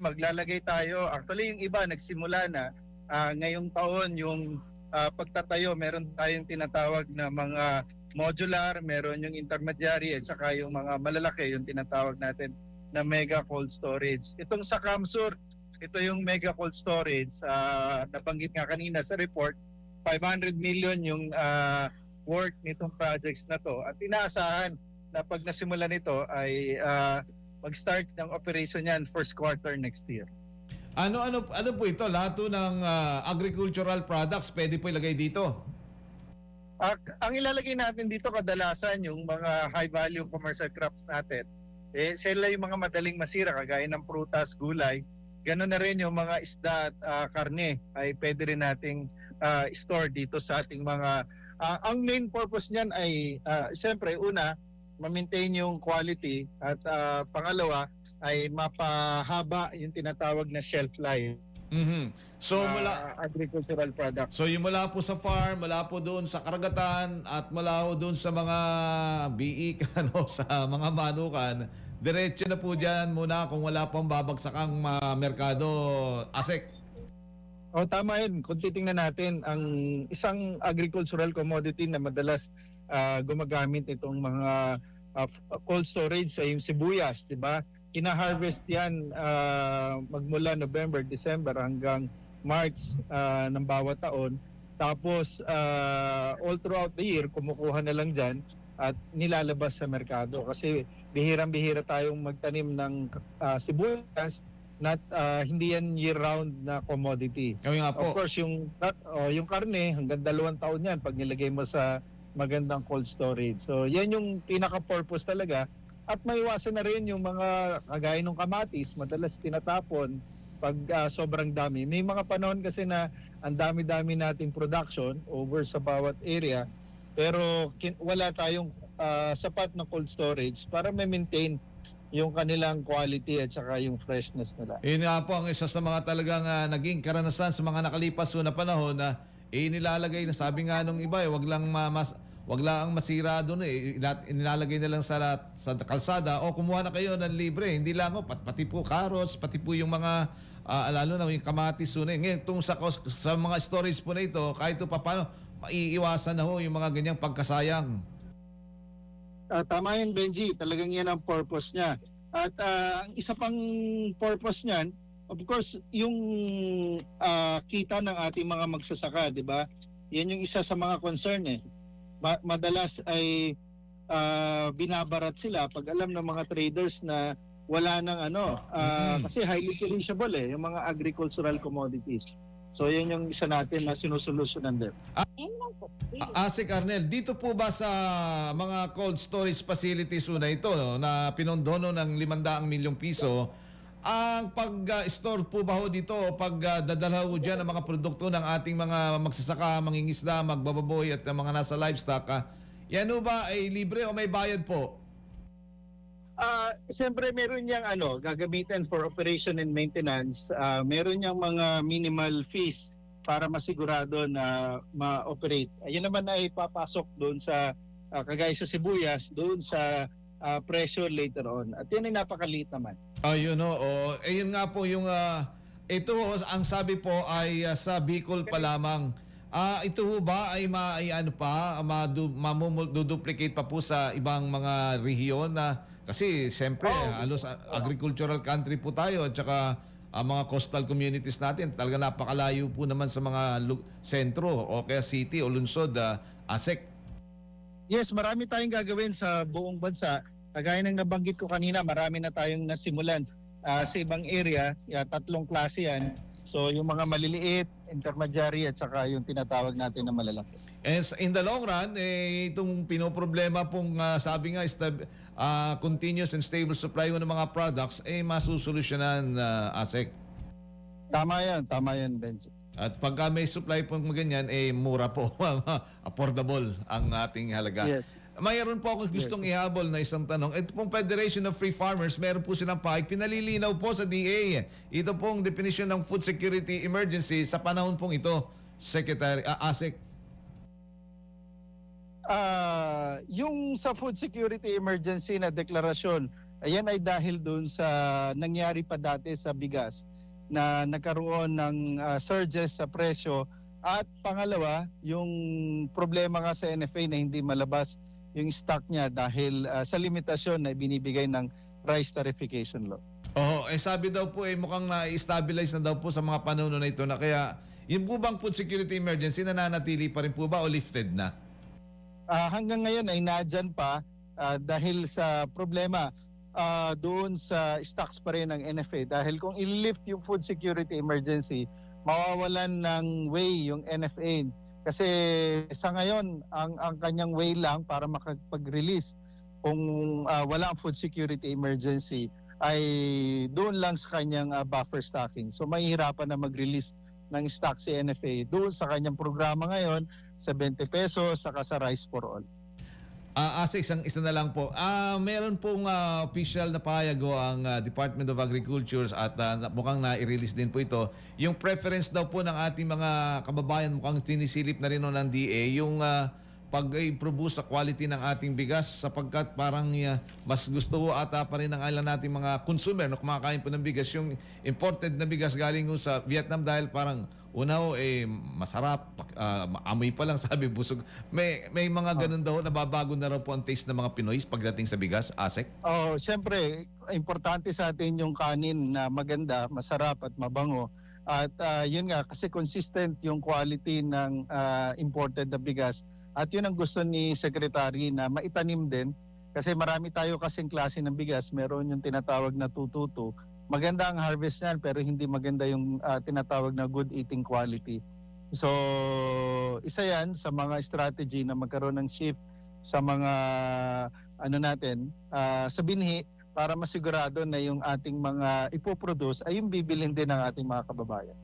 maglalagay tayo. Actually, yung iba nagsimula na ah, ngayong taon yung ah, pagtatayo, meron tayong tinatawag na mga modular, meron yung intermediary at saka yung mga malalaki, yung tinatawag natin na mega cold storage. Itong sa Kamsur, ito yung mega cold storage. ah, nabanggit nga kanina sa report, 500 million yung ah, work nitong projects na to. At inaasahan na pag nasimula nito ay ah, mag-start ng operation yan first quarter next year. Ano ano ano po ito? Lahat po ng ah, agricultural products pwede po ilagay dito. Ah, ang ilalagay natin dito kadalasan yung mga high value commercial crops natin. Eh, sila yung mga madaling masira kagaya ng prutas, gulay. Ganon na rin yung mga isda at ah, karne ay pwede rin nating ah, store dito sa ating mga ah, ang main purpose niyan ay ah, siyempre una ma-maintain yung quality at ah, pangalawa ay mapahaba yung tinatawag na shelf life Mhm. So ng mula agricultural products. So yung mula po sa farm, mula po doon sa karagatan at mula po doon sa mga biik ano sa mga manukan, diretso na po diyan muna kung wala pang babagsakang ah, merkado asek. O tama yun. Kung titingnan natin, ang isang agricultural commodity na madalas ah, gumagamit itong mga f- cold storage ay yung sibuyas, di ba? Ina-harvest yan ah, magmula November, December hanggang March ah, ng bawat taon. Tapos ah, all throughout the year, kumukuha na lang dyan at nilalabas sa merkado. Kasi bihirang-bihira tayong magtanim ng ah, sibuyas not ah, hindi yan year-round na commodity. Kami nga Of po. course, yung oh, yung karne hanggang dalawang taon yan pag nilagay mo sa magandang cold storage. So, yan yung pinaka-purpose talaga. At maiwasan na rin yung mga kagaya ng kamatis, madalas tinatapon pag ah, sobrang dami. May mga panahon kasi na ang dami-dami nating production over sa bawat area, pero wala tayong ah, sapat na cold storage para ma-maintain yung kanilang quality at saka yung freshness nila. Yun nga po ang isa sa mga talagang ah, naging karanasan sa mga nakalipas na panahon na eh, nilalagay na. Sabi nga nung iba eh, wag lang ma- mas wag lang ang masira doon eh. Inilalagay na lang sa sa kalsada. O kumuha na kayo ng libre. Hindi lang oh, pat, pati po carrots pati po yung mga ah, lalo na yung kamatis so, ngayon tung sa sa mga storage po na ito kahit pa paano maiiwasan na ho yung mga ganyang pagkasayang Ah, tama yun, Benji. Talagang yan ang purpose niya. At ah, ang isa pang purpose niyan, of course, yung ah, kita ng ating mga magsasaka, di ba? Yan yung isa sa mga concern eh. Ma- madalas ay ah, binabarat sila pag alam ng mga traders na wala nang ano, ah, Mhm. kasi highly perishable eh, yung mga agricultural commodities. So yan yung isa natin na sinusolusyonan din. Ah, Ase Carnel, dito po ba sa mga cold storage facilities na ito no, na pinondono ng 500 milyong piso, ang pag-store po ba ho dito o pag ah, dadalha ho dyan ang mga produkto ng ating mga magsasaka, mangingisda, magbababoy at ang mga nasa livestock, ah, yan ho ba ay libre o may bayad po? Ah, siyempre meron niyang ano, gagamitin for operation and maintenance. Ah, meron niyang mga minimal fees para masigurado na ma-operate. Ayun naman ay papasok doon sa ah, kagaya sa sibuyas, doon sa ah, presyo later on. At yan ay napakaliit naman. Ayun ho, oh, ayun nga po yung ah, ito ang sabi po ay ah, sa Bicol pa lamang. Ah, ito ho ba ay ma ay ano pa, madu, mamuduplicate pa po sa ibang mga rehiyon na kasi siyempre Oh. halos ah, agricultural country po tayo at saka ang mga coastal communities natin talaga napakalayo po naman sa mga sentro o kaya city o lungsod ah, ASEC. Yes, marami tayong gagawin sa buong bansa. Kagaya ng nabanggit ko kanina, marami na tayong nasimulan ah, sa ibang area. Yeah, tatlong klase yan. So yung mga maliliit, intermediary at saka yung tinatawag natin na malalaki. And in the long run, eh, itong pinoproblema pong ah, sabi nga stab- ah, continuous and stable supply ng mga products, eh masusolusyonan uh, ASEC. Tama yan, tama yan, Benji. At pagka may supply pong ganyan, eh mura po, affordable ang ating halaga. Yes. Mayroon po ako gustong ihabol na isang tanong. Ito pong Federation of Free Farmers, meron po silang pahig. Pinalilinaw po sa DA. Ito pong definition ng food security emergency sa panahon pong ito, Secretary ah, ASEC. Ah, yung sa food security emergency na deklarasyon Ayan ay dahil doon sa nangyari pa dati sa bigas na nagkaroon ng ah, surges sa presyo at pangalawa, yung problema nga sa NFA na hindi malabas yung stock niya dahil ah, sa limitasyon na binibigay ng rice tarification law. Oo, eh sabi daw po eh mukhang na-stabilize na daw po sa mga panahon na ito na kaya yung po bang food security emergency nananatili pa rin po ba o lifted na? Ah, hanggang ngayon ay nadyan pa ah, dahil sa problema ah, doon sa stocks pa rin ng NFA dahil kung i-lift yung food security emergency mawawalan ng way yung NFA kasi sa ngayon ang ang kanyang way lang para makapag-release kung ah, wala ang food security emergency ay doon lang sa kanyang ah, buffer stocking. So mahihirapan na mag-release ng stock si NFA doon sa kanyang programa ngayon sa 20 pesos saka sa rice for all. Ah, Asa, isang isa na lang po. Ah, meron pong ah, official na pahayag ang ah, Department of Agriculture at ah, na- mukhang na-release din po ito. Yung preference daw po ng ating mga kababayan mukhang sinisilip na rin no ng DA yung ah, pag-improve sa quality ng ating bigas sapagkat parang ah, mas gusto ho ata pa rin ng ilan nating mga consumer na kumakain po ng bigas yung imported na bigas galing sa Vietnam dahil parang una ho eh masarap ah, amoy pa lang sabi busog may may mga ganun daw nababago na raw po ang taste ng mga Pinoy pagdating sa bigas asek Oh, siyempre, importante sa atin yung kanin na maganda, masarap at mabango. At ah, yun nga, kasi consistent yung quality ng ah, imported na bigas. At yun ang gusto ni Secretary na maitanim din. Kasi marami tayo kasing klase ng bigas. Meron yung tinatawag na tututu. Maganda ang harvest niyan pero hindi maganda yung ah, tinatawag na good eating quality. So, isa yan sa mga strategy na magkaroon ng shift sa mga ano natin ah, sa binhi para masigurado na yung ating mga ipoproduce ay yung bibilin din ng ating mga kababayan.